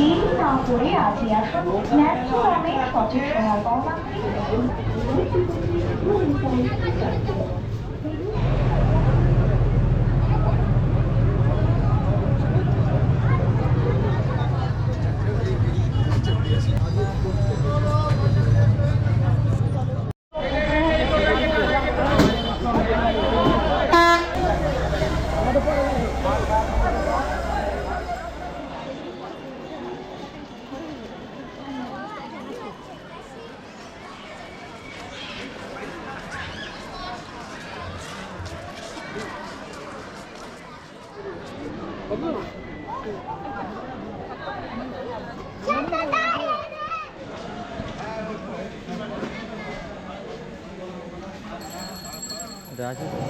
দেরি না করে আজই আসুন ন্যায্য দামে সঠিক সময় গহনা কিনতে।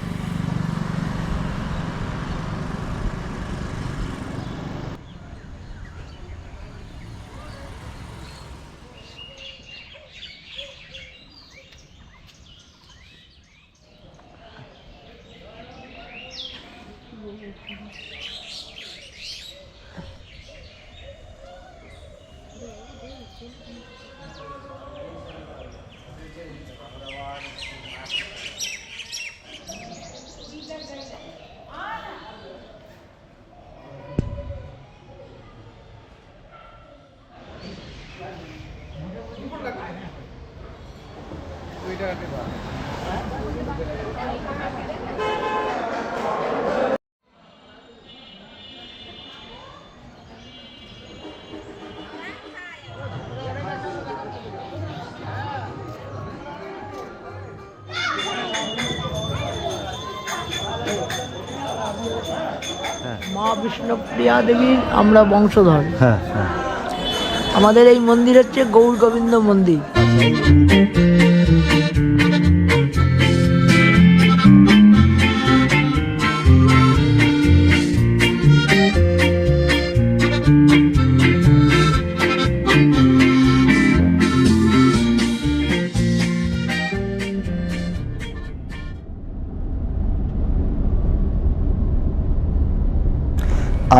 বিষ্ণুপ্রিয়া দেবীর আমরা বংশধর। হ্যাঁ হ্যাঁ। আমাদের এই মন্দির হচ্ছে গৌর গোবিন্দ মন্দির।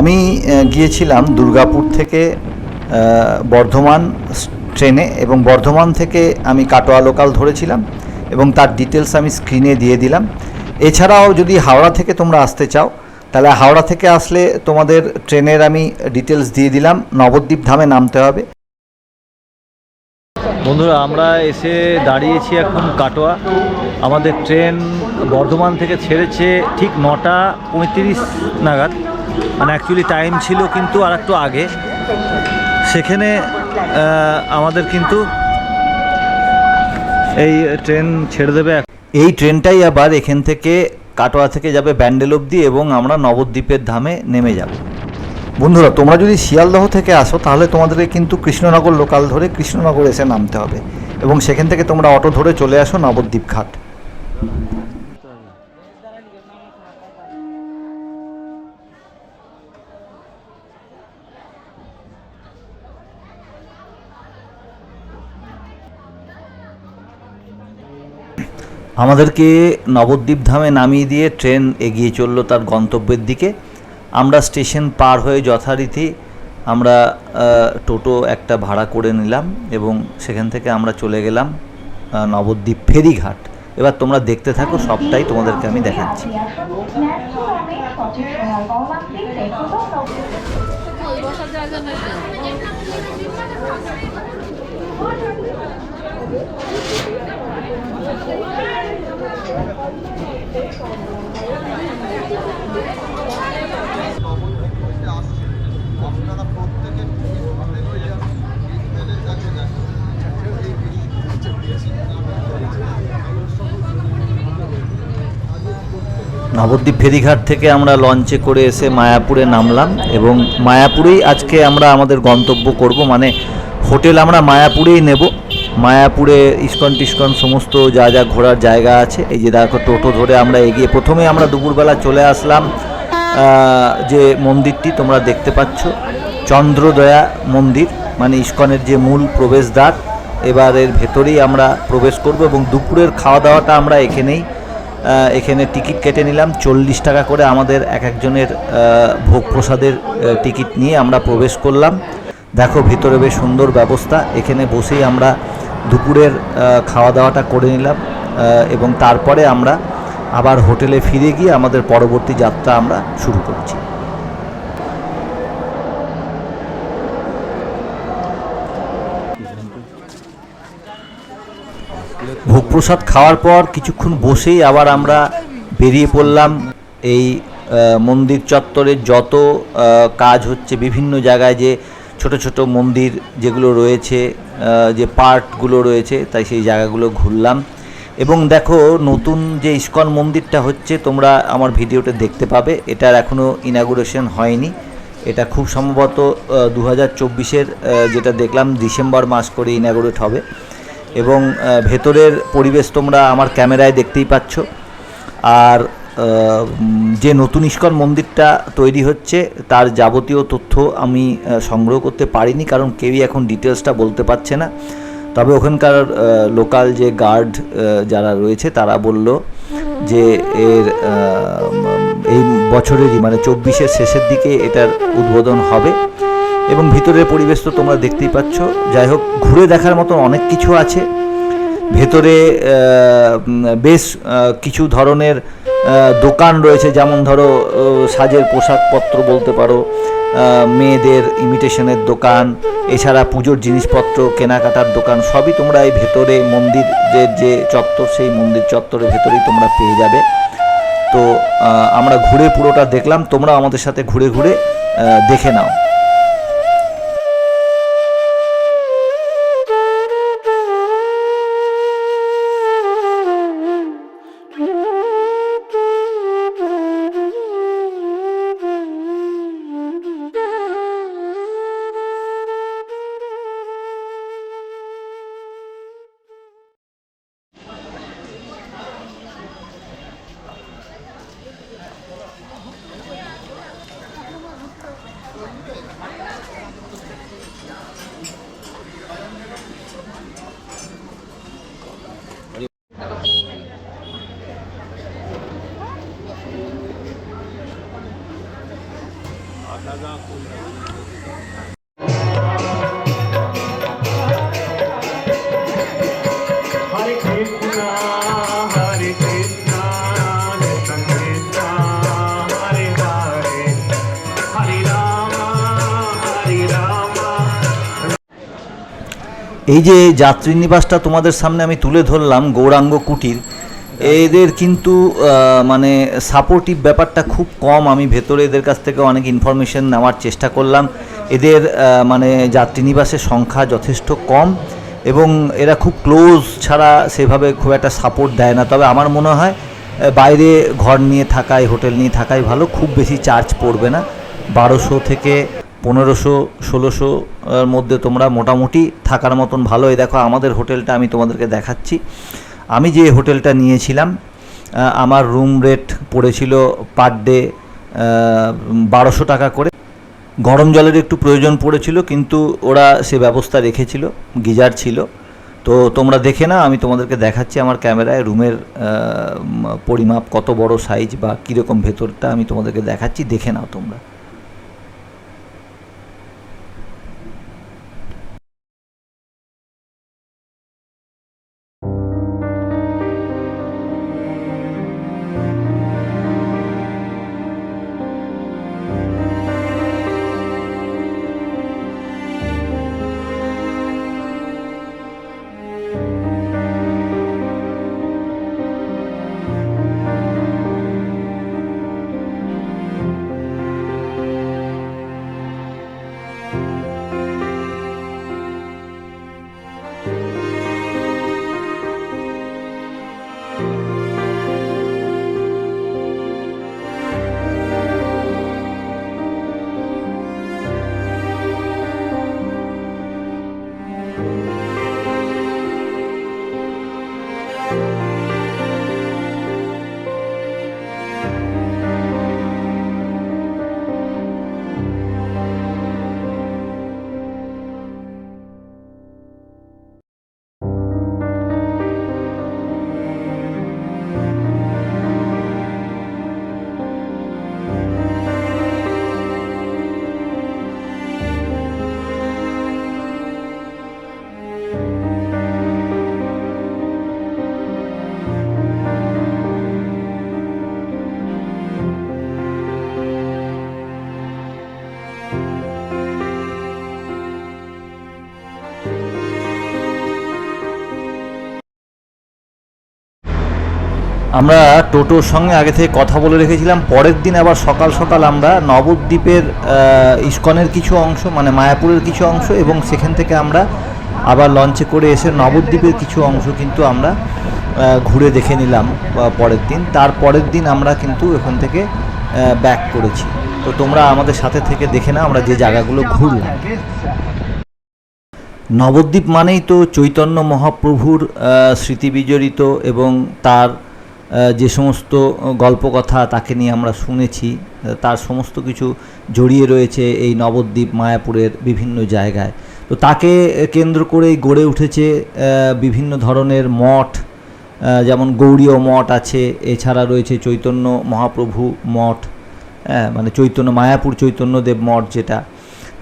আমি গিয়েছিলাম দুর্গাপুর থেকে বর্ধমান ট্রেনে এবং বর্ধমান থেকে আমি কাটোয়া লোকাল ধরেছিলাম এবং তার ডিটেলস আমি স্ক্রিনে দিয়ে দিলাম। এছাড়াও যদি হাওড়া থেকে তোমরা আসতে চাও, তাহলে হাওড়া থেকে আসলে তোমাদের ট্রেনের আমি ডিটেলস দিয়ে দিলাম। নবদ্বীপ ধামে নামতে হবে। বন্ধুরা, আমরা এসে দাঁড়িয়েছি এখন কাটোয়া। আমাদের ট্রেন বর্ধমান থেকে ছেড়েছে ঠিক নটা পঁয়ত্রিশ নাগাদ। মানে অ্যাকচুয়ালি টাইম ছিল কিন্তু আর একটু আগে। সেখানে আমাদের কিন্তু এই ট্রেন ছেড়ে দেবে। এই ট্রেনটাই আবার এখান থেকে কাটোয়া থেকে যাবে ব্যান্ডেল অবধি এবং আমরা নবদ্বীপের ধামে নেমে যাব। বন্ধুরা, তোমরা যদি শিয়ালদহ থেকে আসো, তাহলে তোমাদেরকে কিন্তু কৃষ্ণনগর লোকাল ধরে কৃষ্ণনগর এসে নামতে হবে। এবং সেখান থেকে তোমরা অটো ধরে চলে আসো নবদ্বীপ ঘাট। আমাদেরকে নবদ্বীপ ধামে নামিয়ে দিয়ে ট্রেন এগিয়ে চলল তার গন্তব্যের দিকে। আমরা স্টেশন পার হয়ে যথারীতি আমরা টোটো একটা ভাড়া করে নিলাম এবং সেখান থেকে আমরা চলে গেলাম নবদ্বীপ ফেরিঘাট। এবার তোমরা দেখতে থাকো, সবটাই তোমাদেরকে আমি দেখাচ্ছি আজই আসুন ন্যায্য দামে সঠিক সোনার গহনা কিনতে। নবদ্বীপ ফেরিঘাট থেকে আমরা লঞ্চে করে এসে মায়াপুরে নামলাম এবং মায়াপুরেই আজকে আমরা আমাদের গন্তব্য করব। মানে হোটেল আমরা মায়াপুরেই নেব। মায়াপুরে ইস্কন টিস্কন সমস্ত যা যা ঘোরার জায়গা আছে, এই যে দেখো টোটো ধরে আমরা এগিয়ে প্রথমে আমরা দুপুরবেলা চলে আসলাম যে মন্দিরটি তোমরা দেখতে পাচ্ছ, চন্দ্রদয়া মন্দির মানে ইস্কনের যে মূল প্রবেশদ্বার এবার এর ভেতরেই আমরা প্রবেশ করব এবং দুপুরের খাওয়া দাওয়াটা আমরা এখানেই এখানে টিকিট কেটে নিলাম। চল্লিশ টাকা করে আমাদের এক একজনের ভোগ প্রসাদের টিকিট নিয়ে আমরা প্রবেশ করলাম। দেখো, ভিতরে বেশ সুন্দর ব্যবস্থা। এখানে বসেই আমরা দুপুরের খাওয়া দাওয়াটা করে নিলাম এবং তারপরে আমরা আবার হোটেলে ফিরে গিয়ে আমাদের পরবর্তী যাত্রা আমরা শুরু করছি। ভোগ প্রসাদ খাওয়ার পর কিছুক্ষণ বসেই আবার আমরা বেরিয়ে পড়লাম। এই মন্দির চত্বরের যত কাজ হচ্ছে বিভিন্ন জায়গায় যে ছোট ছোট মন্দির যেগুলো রয়েছে যে পার্টগুলো রয়েছে, তাই সেই জায়গাগুলো ঘুরলাম। এবং দেখো, নতুন যে ইস্কন মন্দিরটা হচ্ছে, তোমরা আমার ভিডিওটা দেখতে পাবে। এটার এখনও ইনাগুরেশন হয়নি। এটা খুব সম্ভবত দু হাজার যেটা দেখলাম, ডিসেম্বর মাস করে ইনাগুরেট হবে। এবং ভেতরের পরিবেশ তোমরা আমার ক্যামেরায় দেখতেই পাচ্ছ। আর যে নতুন ইস্কন মন্দিরটা তৈরি হচ্ছে, তার যাবতীয় তথ্য আমি সংগ্রহ করতে পারিনি, কারণ কেউই এখন ডিটেলসটা বলতে পারছে না। তবে ওখানকার লোকাল যে গার্ড যারা রয়েছে, তারা বলল যে এর এই বছরেরই মানে চব্বিশের শেষের দিকে এটার উদ্বোধন হবে। এবং ভিতরের পরিবেশ তো তোমরা দেখতেই পাচ্ছ। যাই হোক ঘুরে দেখার মতো অনেক কিছু আছে। ভেতরে বেশ কিছু ধরনের দোকান রয়েছে। যেমন ধরো সাজের পোশাকপত্র বলতে পারো মেয়েদের ইমিটেশনের দোকান, এছাড়া পুজোর জিনিসপত্র, কেনাকাটার দোকান, সবই তোমরা এই ভেতরে, মন্দিরের যে চত্বর, সেই মন্দির চত্বরের ভেতরেই তোমরা পেয়ে যাবে। তো আমরা ঘুরে পুরোটা দেখলাম। তোমরা আমাদের সাথে ঘুরে ঘুরে দেখে নাও। এই যে যাত্রী নিবাসটা তোমাদের সামনে আমি তুলে ধরলাম গৌরাঙ্গ কুটির, এদের কিন্তু মানে সাপোর্টিভ ব্যাপারটা খুব কম। আমি ভেতরে এদের কাছ থেকে অনেক ইনফরমেশন নেওয়ার চেষ্টা করলাম। এদের মানে যাত্রী নিবাসের সংখ্যা যথেষ্ট কম এবং এরা খুব ক্লোজ ছাড়া সেভাবে খুব একটা সাপোর্ট দেয় না। তবে আমার মনে হয় বাইরে ঘর নিয়ে থাকাই, হোটেল নিয়ে থাকাই ভালো। খুব বেশি চার্জ পড়বে না। বারোশো থেকে পনেরোশো, ষোলোশো মধ্যে তোমরা মোটামুটি থাকার মতন ভালো। এই দেখো, আমাদের হোটেলটা আমি তোমাদেরকে দেখাচ্ছি। আমি যে হোটেলটা নিয়েছিলাম আমার রুম রেট পড়েছিল পার ডে বারোশো টাকা করে। গরম জলের একটু প্রয়োজন পড়েছিল, কিন্তু ওরা সে ব্যবস্থা রেখেছিল, গিজার ছিল। তো তোমরা দেখে না আমি তোমাদেরকে দেখাচ্ছি আমার ক্যামেরায় রুমের পরিমাপ কত বড় সাইজ বা কীরকম ভেতরটা আমি তোমাদেরকে দেখাচ্ছি, দেখে নাও তোমরা। আমরা টোটোর সঙ্গে আগে থেকে কথা বলে রেখেছিলাম। পরের দিন আবার সকাল সকাল আমরা নবদ্বীপের ইস্কনের কিছু অংশ মানে মায়াপুরের কিছু অংশ এবং সেখান থেকে আমরা আবার লঞ্চে করে এসে নবদ্বীপের কিছু অংশ কিন্তু আমরা ঘুরে দেখে নিলাম পরের দিন। তার পরের দিন আমরা কিন্তু এখান থেকে ব্যাক করেছি। তো তোমরা আমাদের সাথে থেকে দেখে নাও আমরা যে জায়গাগুলো ঘুরলাম। নবদ্বীপ মানেই তো চৈতন্য মহাপ্রভুর আহ, স্মৃতি বিজড়িত এবং তার যে সমস্ত গল্পকথা তাকে নিয়ে আমরা শুনেছি তার সমস্ত কিছু জড়িয়ে রয়েছে এই নবদ্বীপ মায়াপুরের বিভিন্ন জায়গায়। তো তাকে কেন্দ্র করেই গড়ে উঠেছে বিভিন্ন ধরনের মঠ যেমন গৌড়ীয় মঠ আছে, এছাড়া রয়েছে চৈতন্য মহাপ্রভু মঠ মানে চৈতন্য, মায়াপুর চৈতন্যদেব মঠ যেটা।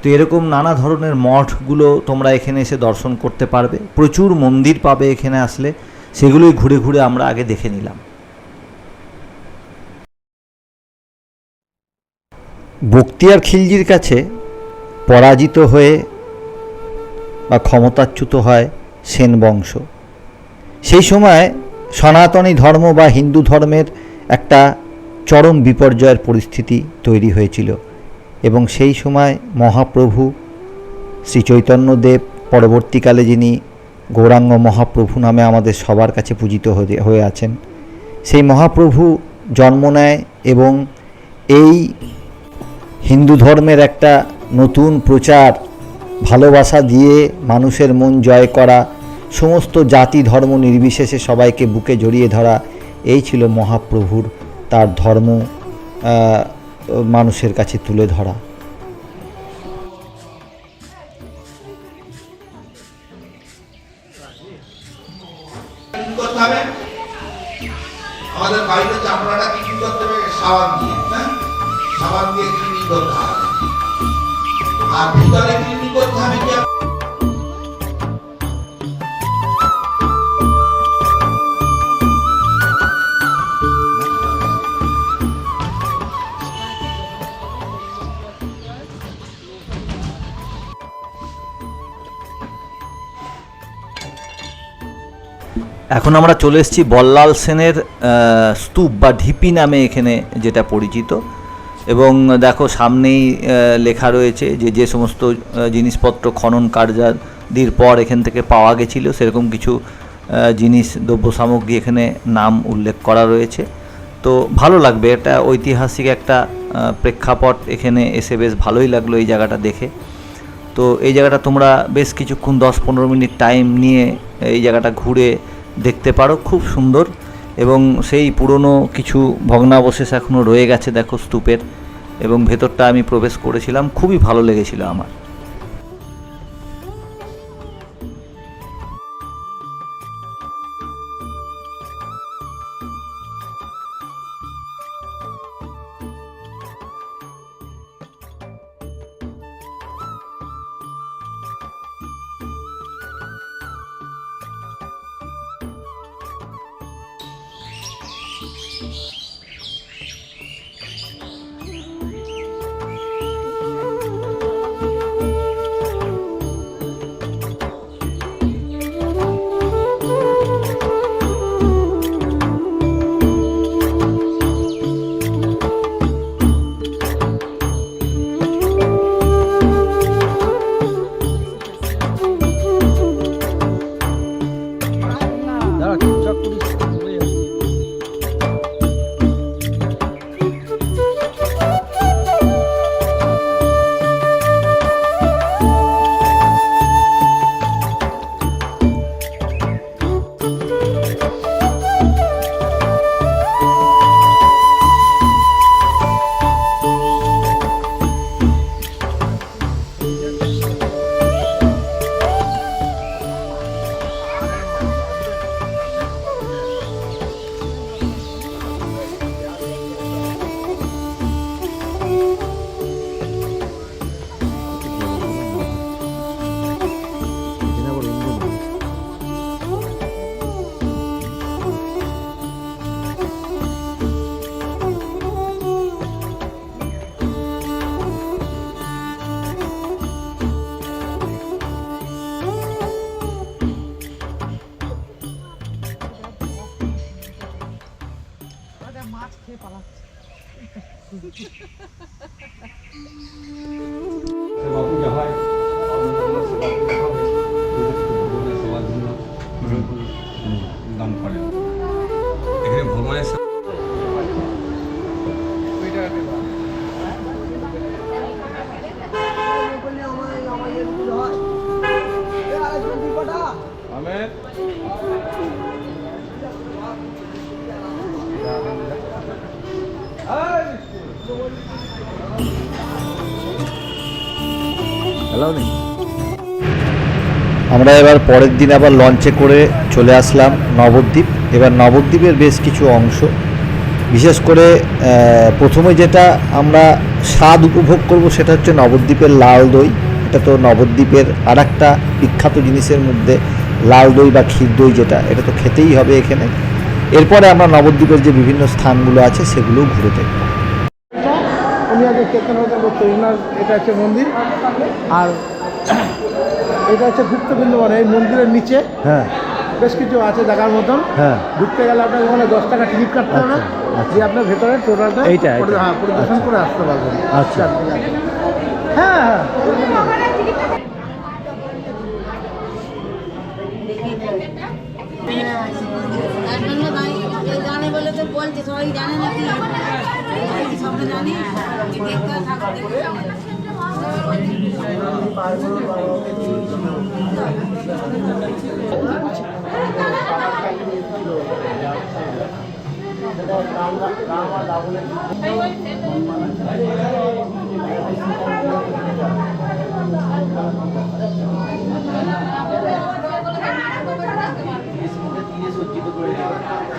তো এরকম নানা ধরনের মঠগুলো তোমরা এখানে এসে দর্শন করতে পারবে। প্রচুর মন্দির পাবে এখানে আসলে, সেগুলোই ঘুরে ঘুরে আমরা আগে দেখে নিলাম। বক্তিয়ার খিলজির কাছে পরাজিত হয়ে বা ক্ষমতাচ্যুত হয় সেন বংশ। সেই সময় সনাতনী ধর্ম বা হিন্দু ধর্মের একটা চরম বিপর্যয়ের পরিস্থিতি তৈরি হয়েছিল এবং সেই সময় মহাপ্রভু শ্রী চৈতন্যদেব, পরবর্তীকালে যিনি গৌরাঙ্গ মহাপ্রভু নামে আমাদের সবার কাছে পূজিত হয়ে- আছেন, সেই মহাপ্রভু জন্ম নেয় এবং এই হিন্দু ধর্মের একটা নতুন প্রচার, ভালোবাসা দিয়ে মানুষের মন জয় করা, সমস্ত জাতি ধর্ম নির্বিশেষে সবাইকে বুকে জড়িয়ে ধরা, এই ছিল মহাপ্রভুর তার ধর্ম মানুষের কাছে তুলে ধরা। আমরা চলে এসেছি বল্লাল সেনের স্তূপ বা ঢিপি নামে এখানে যেটা পরিচিত। এবং দেখো সামনেই লেখা রয়েছে যে যে সমস্ত জিনিসপত্র খনন কার্যাদির পর এখান থেকে পাওয়া গেছিল, সেরকম কিছু জিনিস দ্রব্য সামগ্রী এখানে নাম উল্লেখ করা রয়েছে। তো ভালো লাগবে এটা ঐতিহাসিক একটা প্রেক্ষাপট এখানে এসে বেশ ভালোই লাগল এই জায়গাটা দেখে। তো এই জায়গাটা তোমরা বেশ কিছুক্ষণ, দশ পনেরো মিনিট টাইম নিয়ে এই জায়গাটা ঘুরে দেখতে পারো, খুব সুন্দর। এবং সেই পুরনো কিছু ভগ্নাবশেষ এখনও রয়ে গেছে, দেখো স্তূপের। এবং ভেতরটা আমি প্রবেশ করেছিলাম, খুবই ভালো লেগেছিল আমার। Peace. আমরা এবার পরের দিন আবার লঞ্চে করে চলে আসলাম নবদ্বীপ। এবার নবদ্বীপের বেশ কিছু অংশ। বিশেষ করে প্রথমে যেটা আমরা স্বাদ উপভোগ করব সেটা হচ্ছে নবদ্বীপের লাল দই। এটা তো নবদ্বীপের আর একটা বিখ্যাত জিনিসের মধ্যে লাল দই বা ক্ষীর দই যেটা, এটা তো খেতেই হবে এখানে। এরপরে আমরা নবদ্বীপের যে বিভিন্ন স্থানগুলো আছে সেগুলোও ঘুরে দেখব। উনি আগে এটা হচ্ছে মন্দির। আর এটা হচ্ছে গুপ্তবিন্দু মানে এই মন্দিরের নিচে। হ্যাঁ। বেশ কিছু আছে দেখার মতন। হ্যাঁ। ঢুকতে গেলে আপনাকে ওখানে দশ টাকা টিকিট কাটতে হবে। আচ্ছা, আচ্ছা। দিয়ে আপনার ভেতরে টোটালটা এইটা, হ্যাঁ পরিদর্শন আচ্ছা। করে আসতে পারবেন। আচ্ছা। হ্যাঁ হ্যাঁ। তার জন্য জানে বলে তো বলছে সবাই জানে না কি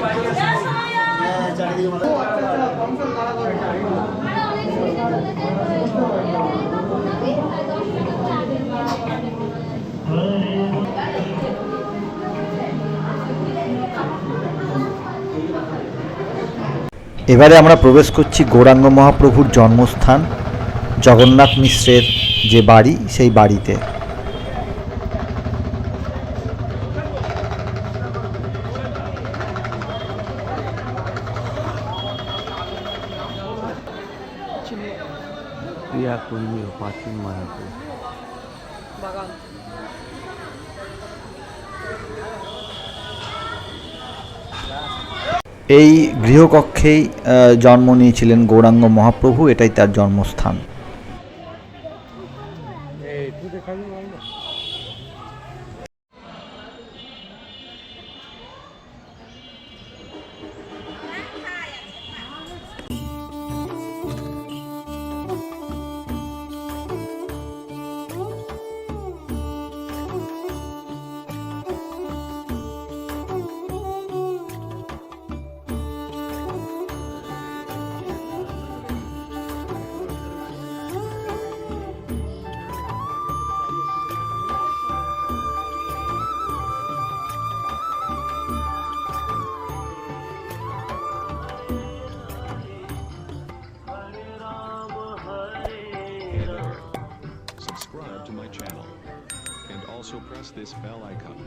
এবারে আমরা প্রবেশ করছি গৌরাঙ্গ মহাপ্রভুর জন্মস্থান জগন্নাথ মিশ্রের যে বাড়ি সেই বাড়িতে। গৃহকক্ষেই জন্ম নিয়েছিলেন গৌরাঙ্গ মহাপ্রভু এটাই তার জন্মস্থান। Channel and also press this bell icon.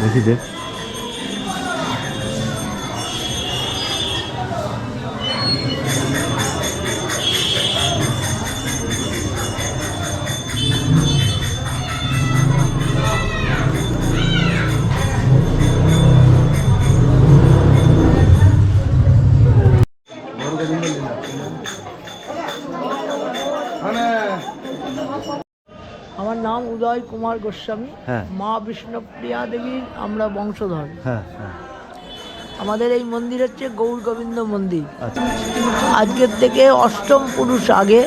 দেখি দে নাম কুমার গোস্বামী হ্যাঁ। মা বিষ্ণুপ্রিয়া দেবীর আমরা বংশধর। হ্যাঁ হ্যাঁ। আমাদের এই মন্দির হচ্ছে গৌর গোবিন্দ মন্দির। আচ্ছা। আজকের থেকে অষ্টম পুরুষ আগে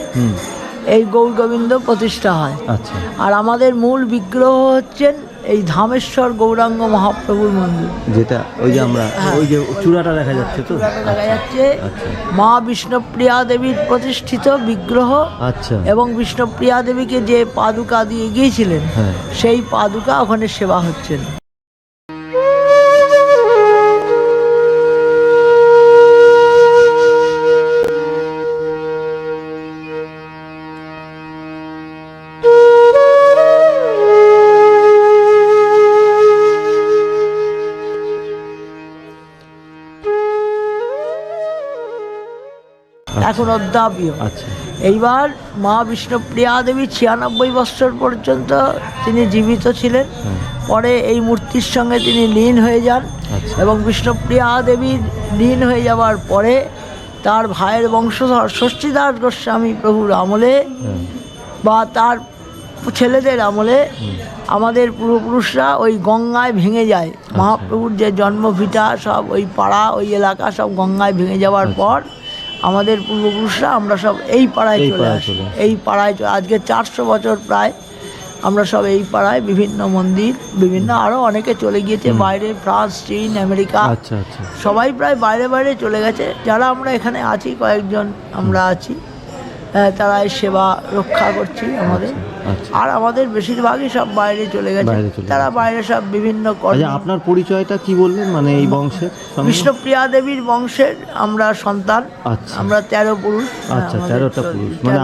এই গৌর গোবিন্দ প্রতিষ্ঠা হয়। আচ্ছা। আর আমাদের মূল বিগ্রহ হচ্ছেন এই ধামেশ্বর গৌরাঙ্গ মহাপ্রভুর মন্দির। যেটা ওই যে আমরা হ্যাঁ। ওই যে চূড়াটা দেখা যাচ্ছে তো? দেখা যাচ্ছে। আচ্ছা। মা বিষ্ণুপ্রিয়া দেবীর প্রতিষ্ঠিত বিগ্রহ আচ্ছা। এবং বিষ্ণুপ্রিয়া দেবীকে যে পাদুকা দিয়ে গিয়েছিলেন হ্যাঁ। সেই পাদুকা ওখানে সেবা হচ্ছেন। এখন অদ্যাপীয় আচ্ছা এইবার মা বিষ্ণুপ্রিয়া দেবী ছিয়ানব্বই বৎসর পর্যন্ত তিনি জীবিত ছিলেন। পরে এই মূর্তির সঙ্গে তিনি লীন হয়ে যান আচ্ছা। এবং বিষ্ণুপ্রিয়া দেবীর লীন হয়ে যাওয়ার পরে তার ভাইয়ের বংশধর ষষ্ঠীদাস গোস্বামী প্রভুর আমলে বা তার ছেলেদের আমলে আমাদের পূর্বপুরুষরা ওই গঙ্গায় ভেঙে যায় আচ্ছা। মহাপ্রভুর যে জন্মভিটা সব ওই পাড়া ওই এলাকা সব গঙ্গায় ভেঙে যাওয়ার। পর আমাদের পূর্বপুরুষরা আমরা সব এই পাড়ায় চলে আসি। এই পাড়ায় চলে আজকে চারশো বছর প্রায় আমরা সব এই পাড়ায় বিভিন্ন মন্দির বিভিন্ন আরও অনেকে চলে গিয়েছে বাইরে ফ্রান্স চীন আমেরিকা। আচ্ছা আচ্ছা। সবাই প্রায় বাইরে বাইরে চলে গেছে। যারা আমরা এখানে আছি কয়েকজন আমরা আছি। তারা এই সেবা রক্ষা করছি আমাদের। আচ্ছা আর আমাদের বেশিরভাগই সব বাইরে চলে গেছে। তারা বাইরে সব বিভিন্ন আচ্ছা আপনার পরিচয়টা কি বললেন মানে এই বংশের বিষ্ণুপ্রিয়া দেবীর বংশের আমরা সন্তান। আচ্ছা। আমরা তেরো পুরুষ। আচ্ছা তেরোটা পুরুষ। মানে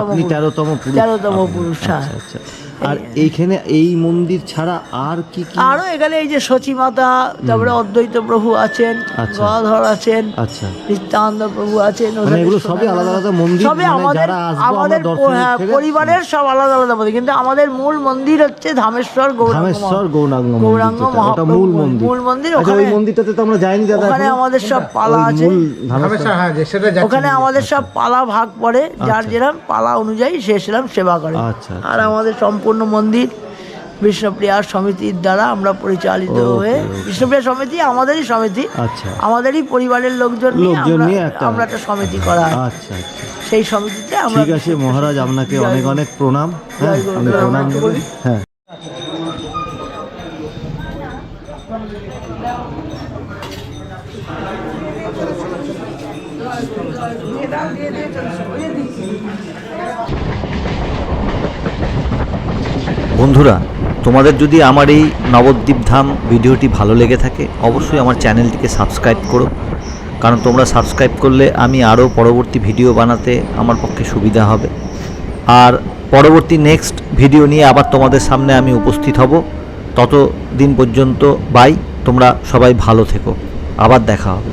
আপনি তেরোতম পুরুষ। তেরোতম পুরুষ। হ্যাঁ। আচ্ছা আচ্ছা। আর এইখানে এই মন্দির ছাড়া আর কি কি? আরও এখানে এই যে সচিমাতা তারপরে অদ্বৈত প্রভু আছেন আচ্ছা। গদাধর আছেন আচ্ছা। নিত্যানন্দ প্রভু আছেন মানে এগুলো সবই আলাদা আলাদা মন্দির, সবই মানে আমাদের আমাদের হ্যাঁ, পরিবারের সব আলাদা আলাদা মন্দির। কিন্তু আমাদের মূল মন্দির হচ্ছে ধামেশ্বর গৌরাঙ্গ ধামেশ্বর গৌরাঙ্গ গৌরাঙ্গ মহাপ্রভু মূল মন্দির। মূল মন্দির আচ্ছা ওখানে ওই মন্দিরটাতে তো আমরা যাইনি দাদা ওখানে আমাদের সব পালা আছে। মূল ধামেশ্বর হ্যাঁ যে সেটা যাচ্ছি। ওখানে আমাদের সব পালা ভাগ পড়ে। যার আচ্ছা। যেরকম পালা অনুযায়ী সে সেরকম সেবা করে। আচ্ছা, আচ্ছা। আর আমাদের সম্পূর্ণ মন্দির বিষ্ণুপ্রিয়া সমিতির দ্বারা আমরা পরিচালিত হয়ে। বিষ্ণুপ্রিয়া সমিতি আমাদেরই সমিতি। আচ্ছা। আমাদেরই পরিবারের লোকজন লোকজন আমরা- নিয়ে একটা- আমরা একটা সমিতি করা আচ্ছা আচ্ছা। সেই সমিতিতে আমরা ঠিক আছে মহারাজ আপনাকে অনেক অনেক প্রণাম। হ্যাঁ প্রণাম। হ্যাঁ। বন্ধুরা, তোমাদের যদি আমার এই নবদ্বীপ ধাম ভিডিওটি ভালো লেগে থাকে, অবশ্যই আমার চ্যানেলটিকে সাবস্ক্রাইব করো। কারণ তোমরা সাবস্ক্রাইব করলে আমি আরও পরবর্তী ভিডিও বানাতে আমার পক্ষে সুবিধা হবে। আর পরবর্তী নেক্সট ভিডিও নিয়ে আবার তোমাদের সামনে আমি উপস্থিত হব। তত দিন পর্যন্ত বাই তোমরা সবাই ভালো থেকো। আবার দেখা হবে।